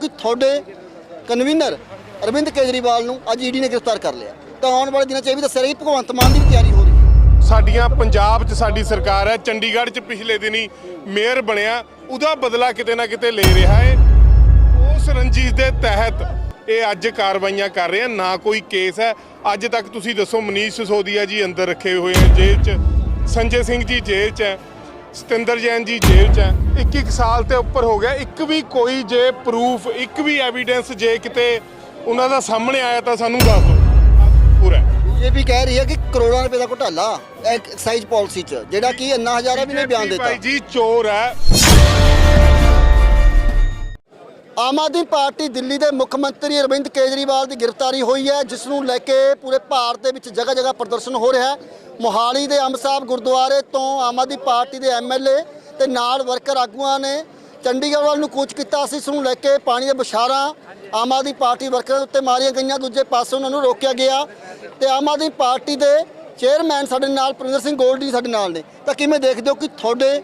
ਕਿ ਤੁਹਾਡੇ ਕਨਵੀਨਰ ਅਰਵਿੰਦ ਕੇਜਰੀਵਾਲ ਨੂੰ ਅੱਜ ਈਡੀ ਨੇ ਗ੍ਰਿਫਤਾਰ ਕਰ ਲਿਆ। ਤਾਂ ਆਉਣ ਵਾਲੇ ਦਿਨਾਂ 'ਚ ਇਹ ਵੀ ਦੱਸਿਆ ਰਿਹਾ ਭਗਵੰਤ ਮਾਨ ਦੀ ਵੀ ਤਿਆਰੀ ਹੋ ਰਹੀ ਹੈ। ਸਾਡੀਆਂ ਪੰਜਾਬ 'ਚ ਸਾਡੀ ਸਰਕਾਰ ਹੈ, ਚੰਡੀਗੜ੍ਹ 'ਚ ਪਿਛਲੇ ਦਿਨੀ ਮੇਅਰ ਬਣਿਆ, ਉਹਦਾ ਬਦਲਾ ਕਿਤੇ ਨਾ ਕਿਤੇ ਲੈ ਰਿਹਾ ਹੈ। ਉਸ ਰੰਜਿਸ਼ ਦੇ ਤਹਿਤ ਇਹ ਅੱਜ ਕਾਰਵਾਈਆਂ ਕਰ ਰਹੇ ਆ, ਨਾ ਕੋਈ ਕੇਸ ਹੈ। ਅੱਜ ਤੱਕ ਤੁਸੀਂ ਦੱਸੋ, ਮਨੀਸ਼ ਸਿਸੋਦੀਆ ਜੀ ਅੰਦਰ ਰੱਖੇ ਹੋਏ ਆ ਜੇਲ੍ਹ 'ਚ, ਸੰਜੇ ਸਿੰਘ ਜੀ ਜੇਲ੍ਹ 'ਚ ਹੈ। ਸਤਿੰਦਰ ਜੈਨ ਜੀ ਜੇਲ੍ਹ 'ਚ ਹੈ। ਇੱਕ ਇੱਕ ਸਾਲ ਤੇ ਉੱਪਰ ਹੋ ਗਿਆ। ਇੱਕ ਵੀ ਕੋਈ ਜੇ ਪ੍ਰੂਫ ਇੱਕ ਵੀ ਐਵੀਡੈਂਸ ਜੇ ਕਿਤੇ ਉਹਨਾਂ ਦਾ ਸਾਹਮਣੇ ਆਇਆ ਤਾਂ ਸਾਨੂੰ ਦੱਸ ਦਿਓ। ਪੂਰਾ। ਬੀਜੇਪੀ ਕਹਿ ਰਹੀ ਹੈ ਕਿ ਕਰੋੜਾਂ ਰੁਪਏ ਦਾ ਘੁਟਾਲਾ ਐਕਸਾਈਜ਼ ਪਾਲਿਸੀ 'ਚ ਜਿਹੜਾ ਕਿ ਅੰਨਾ ਹਜ਼ਾਰਾ ਵੀ ਨੇ ਬਿਆਨ ਦਿੱਤਾ। ਭਾਈ ਜੀ ਚੋਰ ਹੈ। ਆਮ ਆਦਮੀ ਪਾਰਟੀ ਦਿੱਲੀ ਦੇ ਮੁੱਖ ਮੰਤਰੀ ਅਰਵਿੰਦ ਕੇਜਰੀਵਾਲ ਦੀ ਗ੍ਰਿਫਤਾਰੀ ਹੋਈ ਹੈ ਜਿਸ ਨੂੰ ਲੈ ਕੇ ਪੂਰੇ ਭਾਰਤ ਦੇ ਵਿੱਚ ਜਗ੍ਹਾ ਜਗ੍ਹਾ ਪ੍ਰਦਰਸ਼ਨ ਹੋ ਰਿਹਾ ਹੈ। ਮੋਹਾਲੀ ਦੇ ਅੰਬ ਸਾਹਿਬ ਗੁਰਦੁਆਰੇ ਤੋਂ ਆਮ ਆਦਮੀ ਪਾਰਟੀ ਦੇ ਐਮਐਲਏ ਤੇ ਨਾਲ ਵਰਕਰ ਆਗੂਆਂ ਨੇ ਚੰਡੀਗੜ੍ਹ ਵੱਲ ਨੂੰ ਕੂਚ ਕੀਤਾ ਸੀ ਇਸ ਨੂੰ ਲੈ ਕੇ ਪਾਣੀ ਦੇ ਬੁਛਾਰਾਂ ਆਮ ਆਦਮੀ ਪਾਰਟੀ ਵਰਕਰਾਂ ਉੱਤੇ ਮਾਰੀਆਂ ਗਈਆਂ, ਦੂਜੇ ਪਾਸੇ ਉਹਨਾਂ ਨੂੰ ਰੋਕਿਆ ਗਿਆ ਤੇ ਆਮ ਆਦਮੀ ਪਾਰਟੀ ਦੇ ਚੇਅਰਮੈਨ ਸਾਡੇ ਨਾਲ, ਪ੍ਰਵਿੰਦਰ ਸਿੰਘ ਗੋਲਡੀ ਸਾਡੇ ਨਾਲ ਨੇ। ਤਾਂ ਕਿਵੇਂ ਦੇਖਦੇ ਹੋ ਕਿ ਤੁਹਾਡੇ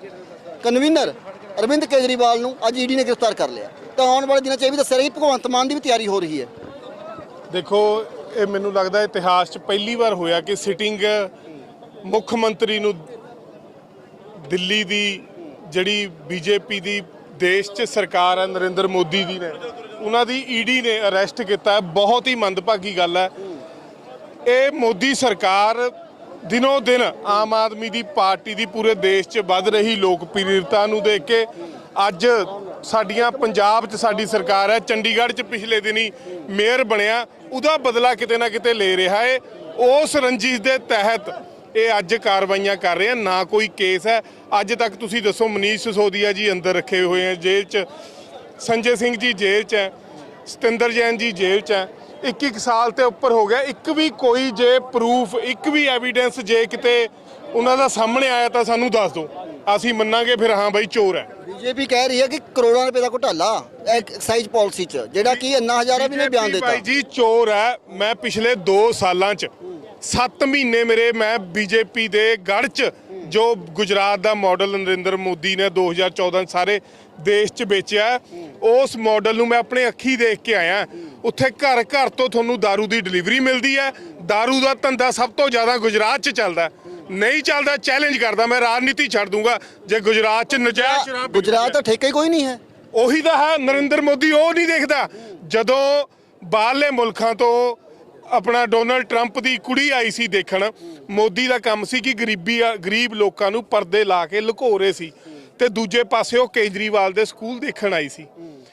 ਕਨਵੀਨਰ ਅਰਵਿੰਦ ਕੇਜਰੀਵਾਲ ਨੂੰ ਅੱਜ ਈਡੀ ਨੇ ਗ੍ਰਿਫਤਾਰ ਕਰ ਲਿਆ? ਤਾਂ ਆਉਣ ਵਾਲੇ ਦਿਨਾਂ 'ਚ ਇਹ ਵੀ ਦੱਸਿਆ ਰਹੀ ਭਗਵੰਤ ਮਾਨ ਦੀ ਵੀ ਤਿਆਰੀ ਹੋ ਰਹੀ ਹੈ। ਦੇਖੋ, ਇਹ ਮੈਨੂੰ ਲੱਗਦਾ ਇਤਿਹਾਸ 'ਚ ਪਹਿਲੀ ਵਾਰ ਹੋਇਆ ਕਿ ਸਿਟਿੰਗ ਮੁੱਖ ਮੰਤਰੀ ਨੂੰ ਦਿੱਲੀ ਦੀ ਜਿਹੜੀ ਬੀਜੇਪੀ ਦੀ ਦੇਸ਼ 'ਚ ਸਰਕਾਰ ਹੈ, ਨਰਿੰਦਰ ਮੋਦੀ ਦੀ ਨੇ, ਉਹਨਾਂ ਦੀ ਈਡੀ ਨੇ ਅਰੈਸਟ ਕੀਤਾ ਬਹੁਤ ਹੀ ਮੰਦਭਾਗੀ ਗੱਲ ਹੈ। ਇਹ ਮੋਦੀ ਸਰਕਾਰ ਦਿਨੋ ਦਿਨ ਆਮ ਆਦਮੀ ਦੀ ਪਾਰਟੀ ਦੀ ਪੂਰੇ ਦੇਸ਼ 'ਚ ਵੱਧ ਰਹੀ ਲੋਕਪ੍ਰਿਯਤਾ ਨੂੰ ਦੇਖ ਕੇ ਅੱਜ ਸਾਡੀਆਂ ਪੰਜਾਬ 'ਚ ਸਾਡੀ ਸਰਕਾਰ ਹੈ, ਚੰਡੀਗੜ੍ਹ 'ਚ ਪਿਛਲੇ ਦਿਨੀ ਮੇਅਰ ਬਣਿਆ। ਉਹਦਾ ਬਦਲਾ ਕਿਤੇ ਨਾ ਕਿਤੇ ਲੈ ਰਿਹਾ ਹੈ। ਉਸ ਰੰਜਿਸ਼ ਦੇ ਤਹਿਤ ਇਹ ਅੱਜ ਕਾਰਵਾਈਆਂ ਕਰ ਰਹੇ ਆ ਨਾ ਕੋਈ ਕੇਸ ਹੈ। ਅੱਜ ਤੱਕ ਤੁਸੀਂ ਦੱਸੋ ਮਨੀਸ਼ ਸਿਸੋਦੀਆ ਜੀ ਅੰਦਰ ਰੱਖੇ ਹੋਏ ਆ ਜੇਲ੍ਹ 'ਚ। ਸੰਜੇ ਸਿੰਘ ਜੀ ਜੇਲ੍ਹ 'ਚ ਹੈ ਸਤਿੰਦਰ ਜੈਨ ਜੀ ਜੇਲ੍ਹ 'ਚ ਹੈ। ਇੱਕ ਇੱਕ ਸਾਲ ਤੇ ਉੱਪਰ ਹੋ ਗਿਆ ਇੱਕ ਵੀ ਕੋਈ ਜੇ ਪ੍ਰੂਫ ਇੱਕ ਵੀ ਐਵੀਡੈਂਸ ਜੇ ਕਿਤੇ ਉਹਨਾਂ ਦਾ ਸਾਹਮਣੇ ਆਇਆ ਤਾਂ ਸਾਨੂੰ ਦੱਸ ਦਿਓ। ਅਸੀਂ ਮੰਨਾਂਗੇ ਫਿਰ ਹਾਂ ਬਾਈ ਚੋਰ ਹੈ। ਬੀਜੇਪੀ ਕਹਿ ਰਹੀ ਹੈ ਕਿ ਕਰੋੜਾਂ ਰੁਪਏ ਦਾ ਘੁਟਾਲਾ ਐਕਸਾਈਜ਼ ਪਾਲਿਸੀ 'ਚ ਜਿਹੜਾ ਕਿ ਅੰਨਾ ਹਜ਼ਾਰਾ ਵੀ ਨੇ ਬਿਆਨ ਦਿੱਤਾ। ਭਾਈ ਜੀ ਚੋਰ ਹੈ ਮੈਂ ਪਿਛਲੇ 2 ਸਾਲਾਂ 'ਚ 7 ਮਹੀਨੇ ਮੇਰੇ ਮੈਂ ਬੀਜੇਪੀ ਦੇ ਗੜ੍ਹ 'ਚ ਜੋ ਗੁਜਰਾਤ ਦਾ ਮਾਡਲ ਨਰਿੰਦਰ ਮੋਦੀ ਨੇ 2014 'ਚ ਸਾਰੇ ਦੇਸ਼ 'ਚ ਵੇਚਿਆ ਹੈ, ਉਸ ਮਾਡਲ ਨੂੰ ਮੈਂ ਆਪਣੇ ਅੱਖੀ ਦੇਖ ਕੇ ਆਇਆ ਉੱਥੇ ਘਰ ਘਰ ਤੋਂ ਤੁਹਾਨੂੰ दारू ਦੀ ਡਿਲੀਵਰੀ ਮਿਲਦੀ ਹੈ दारू ਦਾ ਧੰਦਾ ਸਭ ਤੋਂ ਜ਼ਿਆਦਾ ਗੁਜਰਾਤ 'ਚ ਚੱਲਦਾ ਹੈ। ਨਹੀਂ ਚੱਲਦਾ ਚੈਲੰਜ ਕਰਦਾ ਮੈਂ ਰਾਜਨੀਤੀ ਛੱਡ ਦੂੰਗਾ ਜੇ ਗੁਜਰਾਤ 'ਚ ਨਜਾਇਜ਼ ਸ਼ਰਾਬ ਵਿਕਦੀ ਗੁਜਰਾਤ ਹੈ। ਦਾ ਠੇਕਾ ਹੀ ਕੋਈ ਨਹੀਂ ਹੈ ਉਹੀ ਤਾਂ ਹੈ ਨਰਿੰਦਰ ਮੋਦੀ ਉਹ ਨਹੀਂ ਦੇਖਦਾ ਜਦੋਂ ਬਾਹਰਲੇ ਮੁਲਕਾਂ ਤੋਂ ਆਪਣਾ ਡੋਨਲਡ ਟਰੰਪ ਦੀ ਕੁੜੀ ਆਈ ਸੀ ਦੇਖਣ। ਮੋਦੀ ਦਾ ਕੰਮ ਸੀ ਕਿ ਗਰੀਬੀ ਗਰੀਬ ਲੋਕਾਂ ਨੂੰ ਪਰਦੇ ਲਾ ਕੇ ਲੁਕੋ ਰਹੇ ਸੀ। ਤੇ ਦੂਜੇ ਪਾਸੇ ਉਹ ਕੇਜਰੀਵਾਲ ਦੇ ਸਕੂਲ ਦੇਖਣ ਆਈ ਸੀ।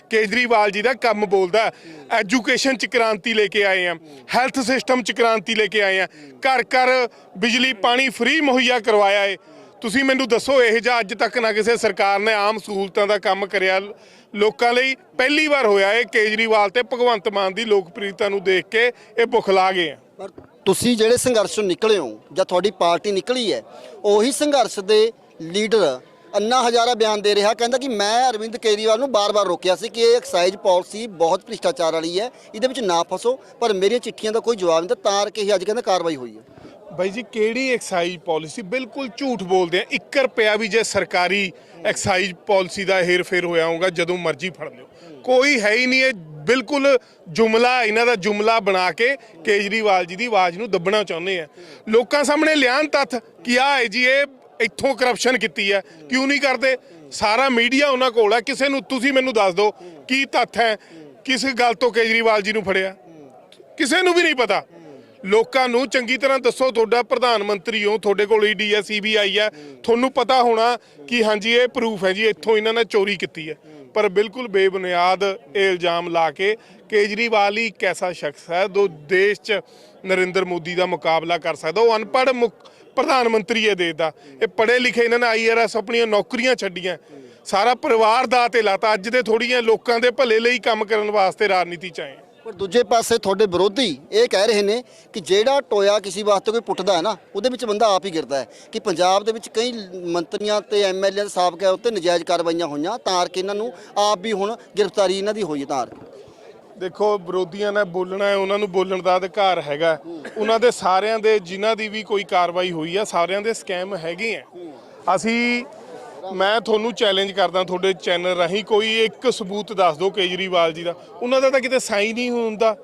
ਕੇਜਰੀਵਾਲ ਜੀ ਦਾ ਕੰਮ ਬੋਲਦਾ ਐਜੂਕੇਸ਼ਨ ਚ ਕ੍ਰਾਂਤੀ ਲੈ ਕੇ ਆਏ ਆ ਹੈਲਥ ਸਿਸਟਮ ਚ ਕ੍ਰਾਂਤੀ ਲੈ ਕੇ ਆਏ ਆ ਘਰ ਘਰ ਬਿਜਲੀ, ਪਾਣੀ ਫ੍ਰੀ ਮੁਹੱਈਆ ਕਰਵਾਇਆ ਏ। ਤੁਸੀਂ ਮੈਨੂੰ ਦੱਸੋ, ਇਹ ਜਿਹਾ ਅੱਜ ਤੱਕ ਨਾ ਕਿਸੇ ਸਰਕਾਰ ਨੇ ਆਮ ਸਹੂਲਤਾਂ ਦਾ ਕੰਮ ਕਰਿਆ ਲੋਕਾਂ ਲਈ? ਪਹਿਲੀ ਵਾਰ ਹੋਇਆ ਇਹ ਕੇਜਰੀਵਾਲ ਤੇ ਭਗਵੰਤ ਮਾਨ ਦੀ ਲੋਕਪ੍ਰਿਯਤਾ ਨੂੰ ਦੇਖ ਕੇ ਇਹ ਬੁਖਲਾ ਗਏ ਆ। ਪਰ ਤੁਸੀਂ ਜਿਹੜੇ ਸੰਘਰਸ਼ ਤੋਂ ਨਿਕਲੇ ਹੋ ਜਾਂ ਤੁਹਾਡੀ ਪਾਰਟੀ ਨਿਕਲੀ ਹੈ, ਉਹੀ ਸੰਘਰਸ਼ ਦੇ ਲੀਡਰ ਅੰਨਾ ਹਜ਼ਾਰਾ ਬਿਆਨ ਦੇ ਰਿਹਾ, ਕਹਿੰਦਾ ਕਿ ਮੈਂ ਅਰਵਿੰਦ ਕੇਜਰੀਵਾਲ ਨੂੰ ਬਾਰ-ਬਾਰ ਰੋਕਿਆ ਸੀ ਕਿ ਇਹ ਐਕਸਾਈਜ਼ ਪਾਲਿਸੀ ਬਹੁਤ ਭ੍ਰਿਸ਼ਟਾਚਾਰ ਵਾਲੀ ਹੈ, ਇਹਦੇ ਵਿੱਚ ਨਾ ਫਸੋ, ਪਰ ਮੇਰੀਆਂ ਚਿੱਠੀਆਂ ਦਾ ਕੋਈ ਜਵਾਬ ਨਹੀਂ ਦਿੱਤਾ ਤਾਂ ਕਰਕੇ ਹੀ ਅੱਜ ਕਹਿੰਦਾ ਕਾਰਵਾਈ ਹੋਈ ਹੈ। ਬਾਈ ਜੀ, ਕਿਹੜੀ ਐਕਸਾਈਜ਼ ਪਾਲਿਸੀ ਬਿਲਕੁਲ ਝੂਠ ਬੋਲਦੇ ਆ? 1 ਰੁਪਿਆ ਵੀ ਜੇ ਸਰਕਾਰੀ ਐਕਸਾਈਜ਼ ਪਾਲਿਸੀ ਦਾ ਹੇਰ-ਫੇਰ ਹੋਇਆ ਹੋਊਗਾ, ਜਦੋਂ ਮਰਜ਼ੀ ਫੜ ਲਿਓ। ਕੋਈ ਹੈ ਹੀ ਨਹੀਂ ਇਹ, ਬਿਲਕੁਲ ਜੁਮਲਾ, ਇਹਨਾਂ ਦਾ ਜੁਮਲਾ ਬਣਾ ਕੇ ਕੇਜਰੀਵਾਲ ਜੀ ਦੀ ਆਵਾਜ਼ ਨੂੰ ਦੱਬਣਾ ਚਾਹੁੰਦੇ ਆ। ਲੋਕਾਂ ਸਾਹਮਣੇ ਲਿਆਣ ਤੱਥ ਕਿ ਆ ਹੈ ਜੀ, ਇਹ ਇੱਥੋਂ ਕਰਪਸ਼ਨ ਕੀਤੀ ਹੈ। ਕਿਉਂ ਨਹੀਂ ਕਰਦੇ? ਸਾਰਾ ਮੀਡੀਆ ਉਹਨਾਂ ਕੋਲ ਹੈ। ਕਿਸੇ ਨੂੰ ਤੁਸੀਂ ਮੈਨੂੰ ਦੱਸ ਦਿਓ ਕੀ ਤੱਥ ਹੈ, ਕਿਸ ਗੱਲ ਤੋਂ ਕੇਜਰੀਵਾਲ ਜੀ ਨੂੰ ਫੜਿਆ? ਕਿਸੇ ਨੂੰ ਵੀ ਨਹੀਂ ਪਤਾ। ਲੋਕਾਂ ਨੂੰ ਚੰਗੀ ਤਰ੍ਹਾਂ ਦੱਸੋ, ਤੁਹਾਡਾ ਪ੍ਰਧਾਨ ਮੰਤਰੀ ਹੋ, ਤੁਹਾਡੇ ਕੋਲ ਈਡੀ ਹੈ ਸੀਬੀਆਈ ਹੈ। ਤੁਹਾਨੂੰ ਪਤਾ ਹੋਣਾ ਕਿ ਹਾਂਜੀ, ਇਹ ਪ੍ਰੂਫ ਹੈ ਜੀ, ਇੱਥੋਂ ਇਹਨਾਂ ਨੇ ਚੋਰੀ ਕੀਤੀ ਹੈ। ਪਰ ਬਿਲਕੁਲ ਬੇਬੁਨਿਆਦ ਇਹ ਇਲਜ਼ਾਮ ਲਾ ਕੇ ਕੇਜਰੀਵਾਲ ਹੀ ਇੱਕ ਐਸਾ ਸ਼ਖਸ ਹੈ, ਜੋ ਦੇਸ਼ 'ਚ ਨਰਿੰਦਰ ਮੋਦੀ ਦਾ ਮੁਕਾਬਲਾ ਕਰ ਸਕਦਾ, ਉਹ ਅਨਪੜ੍ਹ ਮੁੱਖ ਪ੍ਰਧਾਨ ਮੰਤਰੀ ਹੈ ਦੇਸ਼ ਦਾ। ਇਹ ਪੜ੍ਹੇ ਲਿਖੇ ਇਹਨਾਂ ਨੇ ਆਈਆਰਐਸ ਆਪਣੀਆਂ ਨੌਕਰੀਆਂ ਛੱਡੀਆਂ। ਸਾਰਾ ਪਰਿਵਾਰ ਦਾ ਤੇ ਲਾਤਾ ਅੱਜ ਦੇ ਥੋੜੀਆਂ ਲੋਕਾਂ ਦੇ ਭਲੇ ਲਈ ਕੰਮ ਕਰਨ ਵਾਸਤੇ ਰਾਜਨੀਤੀ 'ਚ ਆਏ ਪਰ ਦੂਜੇ ਪਾਸੇ ਤੁਹਾਡੇ ਵਿਰੋਧੀ ਇਹ ਕਹਿ ਰਹੇ ਨੇ ਕਿ ਜਿਹੜਾ ਟੋਇਆ ਕਿਸੇ ਵਾਸਤੇ ਕੋਈ ਪੁੱਟਦਾ ਹੈ ਨਾ, ਉਹਦੇ ਵਿੱਚ ਬੰਦਾ ਆਪ ਹੀ ਗਿਰਦਾ ਹੈ ਕਿ ਪੰਜਾਬ ਦੇ ਵਿੱਚ ਕਈ ਮੰਤਰੀਆਂ ਤੇ ਐਮਐਲਏ ਦੇ ਸਾਬਕਾ ਉੱਤੇ ਨਜਾਇਜ਼ ਕਾਰਵਾਈਆਂ ਹੋਈਆਂ ਤਾਂ ਕਰਕੇ ਇਹਨਾਂ ਨੂੰ ਆਪ ਵੀ ਹੁਣ ਗ੍ਰਿਫਤਾਰੀ ਇਹਨਾਂ ਦੀ ਹੋਈ ਤਾਂ ਦੇਖੋ, ਵਿਰੋਧੀਆਂ ਨੇ ਬੋਲਣਾ ਹੈ, ਉਹਨਾਂ ਨੂੰ ਬੋਲਣ ਦਾ ਅਧਿਕਾਰ ਹੈਗਾ ਉਹਨਾਂ ਦੇ ਸਾਰਿਆਂ ਦੇ, ਜਿਨ੍ਹਾਂ ਦੀ ਵੀ ਕੋਈ ਕਾਰਵਾਈ ਹੋਈ ਆ, ਸਾਰਿਆਂ ਦੇ ਸਕੈਮ ਹੈਗੇ ਆ। ਅਸੀਂ ਮੈਂ ਤੁਹਾਨੂੰ ਚੈਲੰਜ ਕਰਦਾ ਤੁਹਾਡੇ ਚੈਨਲ ਰਾਹੀਂ, ਕੋਈ ਇੱਕ ਸਬੂਤ ਦੱਸ ਦਿਓ ਕੇਜਰੀਵਾਲ ਜੀ ਦਾ। ਉਹਨਾਂ ਦਾ ਤਾਂ ਕਿਤੇ ਸਾਈਨ ਨਹੀਂ ਹੁੰਦਾ।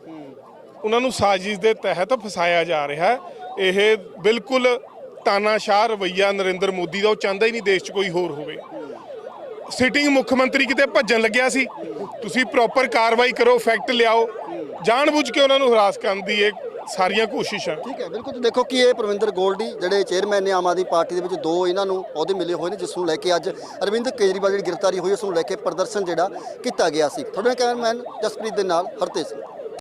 ਉਹਨਾਂ ਨੂੰ ਸਾਜ਼ਿਸ਼ ਦੇ ਤਹਿਤ ਫਸਾਇਆ ਜਾ ਰਿਹਾ ਇਹ ਬਿਲਕੁਲ ਤਾਨਾਸ਼ਾਹ ਰਵਈਆ ਨਰਿੰਦਰ ਮੋਦੀ ਦਾ, ਉਹ ਚਾਹੁੰਦਾ ਹੀ ਨਹੀਂ ਦੇਸ਼ 'ਚ ਕੋਈ ਹੋਰ ਹੋਵੇ। ਸਿਟਿੰਗ ਮੁੱਖ ਮੰਤਰੀ ਕਿਤੇ ਭੱਜਣ ਲੱਗਿਆ ਸੀ? ਤੁਸੀਂ ਪ੍ਰੋਪਰ ਕਾਰਵਾਈ ਕਰੋ ਫੈਕਟ ਲਿਆਓ। ਜਾਣਬੁੱਝ ਕੇ ਉਹਨਾਂ ਨੂੰ ਹਰਾਸ ਕਰਨ ਦੀ ਇਹ ਸਾਰੀਆਂ ਕੋਸ਼ਿਸ਼ਾਂ। ਠੀਕ ਹੈ, ਬਿਲਕੁਲ ਤੁਸੀਂ ਦੇਖੋ ਕਿ ਇਹ ਪ੍ਰਵਿੰਦਰ ਗੋਲਡੀ, ਜਿਹੜੇ ਚੇਅਰਮੈਨ ਨੇ ਆਮ ਆਦਮੀ ਪਾਰਟੀ ਦੇ ਵਿੱਚ ਦੋ ਇਹਨਾਂ ਨੂੰ ਅਹੁਦੇ ਮਿਲੇ ਹੋਏ ਨੇ, ਜਿਸ ਨੂੰ ਲੈ ਕੇ ਅੱਜ ਅਰਵਿੰਦ ਕੇਜਰੀਵਾਲ ਜਿਹੜੀ ਗ੍ਰਿਫਤਾਰੀ ਹੋਈ, ਉਸ ਨੂੰ ਲੈ ਕੇ ਪ੍ਰਦਰਸ਼ਨ ਜਿਹੜਾ ਕੀਤਾ ਗਿਆ ਸੀ। ਤੁਹਾਡੇ ਕੈਮਰਾਮੈਨ ਜਸਪ੍ਰੀਤ ਦੇ ਨਾਲ ਹਰਤੇਜ ਸਿੰਘ।